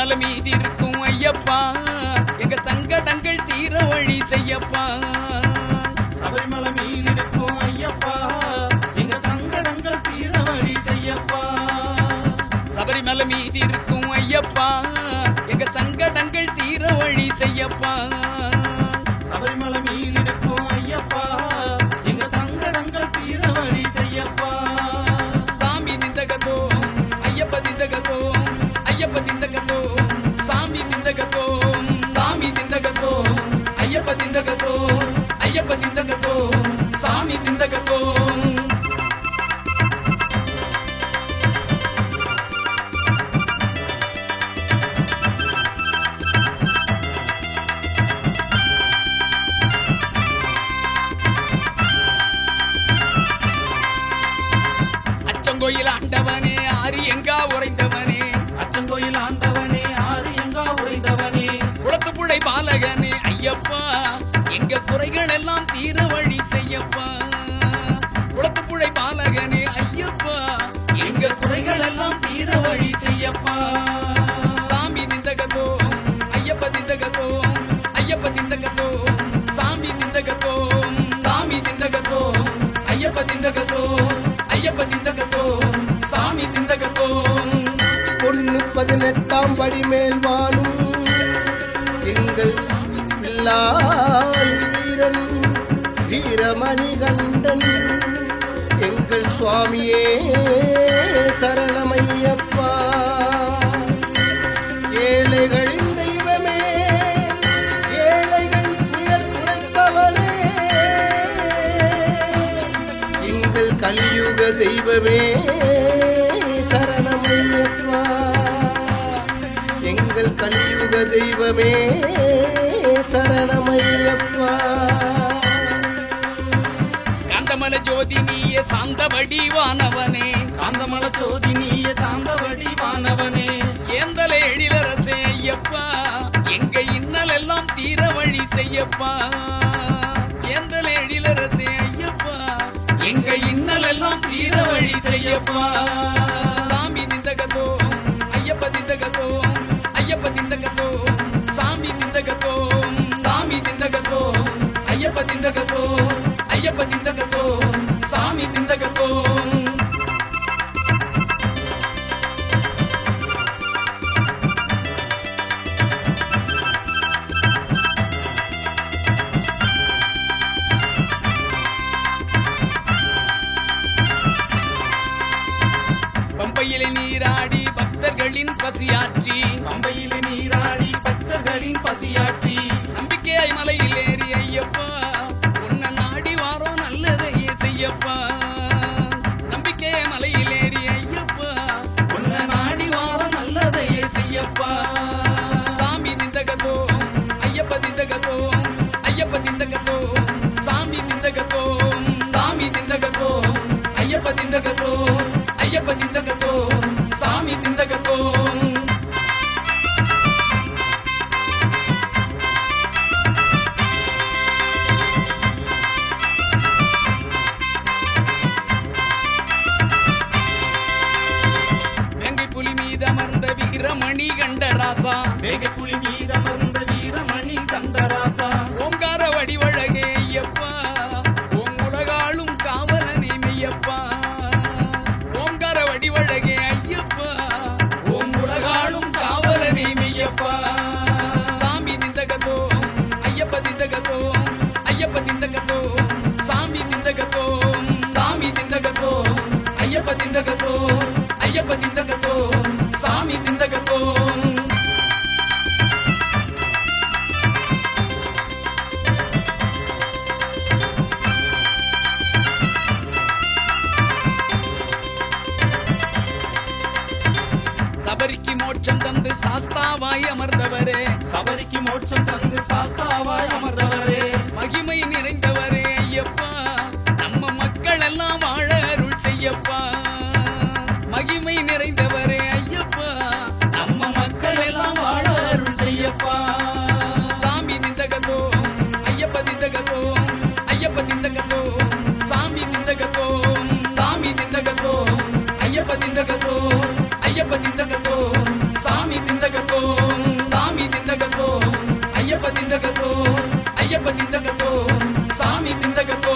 சபரிமலை மீதி இருக்கும் ஐயப்பா. எங்க சங்கடங்கள் தீர வழி செய்யப்பா. சபரிமலை மீது இருக்கும் ஐயப்பா. எங்க சங்கடங்கள் தீர வழி செய்யப்பா. சபரிமலை மீதி இருக்கும் ஐயப்பா. எங்க சங்கடங்கள் தீர வழி செய்யப்பா. சாமி திந்தகத்தோம். அச்சங்கோயில் ஆண்டவனே ஆரி எங்கா உறைந்தவன் சாமி நிந்தகத்தோ சாமி நிந்தகத்தோ ஐயப்ப நிந்தகத்தோ ஐயப்ப நிந்தகத்தோ சாமி நிந்தகத்தோ பொண்ணு பதினெட்டாம் படி மேல் வாழும் எங்கள் வீரன் வீரமணி கண்டன் எங்கள் சுவாமியே. தெய்வமே சரணமையப்பா எங்கள் கலியுக தெய்வமே சரணமையப்பா காந்தமல ஜோதி நீய சாந்த வடிவானவனே காந்தமல சோதி நீய சாந்த வடிவானவனே ஏந்தல எழிலரசே ஐயப்பா. எங்க இன்னல் எல்லாம் தீர வழி செய்யப்பா. ஏந்தல எழிலரசே ஐயப்பா. எங்க இன்னல் வீர வழி செய்யப்பா. பம்பையிலே நீராடி பக்தர்களின் பசியாற்றி. பம்பையிலே நீராடி பக்தர்களின் பசியாற்றி. நம்பிக்கையாய் மலையில் ஏறி ஐயப்பா உன்னை நாடி வாரோ நல்லதையே செய்யப்பா. சாமி நிந்தகத்தோ வெங்கை புலி மீது அமர்ந்த வீரமணி கண்டராசா வேகப்புலி புலி வீரமணி ஐயப்ப ஐயப்ப நிந்தகத்தோ சாமி நிந்தகத்தோ சபரிக்கு மோட்சம் தந்து சாஸ்தாவாய் அமர்ந்தவரே. சபரிக்கு மோட்சம் தந்து ஐயப்ப திந்தகத்தோ ஐயப்ப திந்தகத்தோ சாமி திந்தகத்தோ சாமி திந்தகத்தோ ஐயப்ப திந்தகத்தோ ஐயப்ப திந்தகத்தோ சாமி திந்தகத்தோ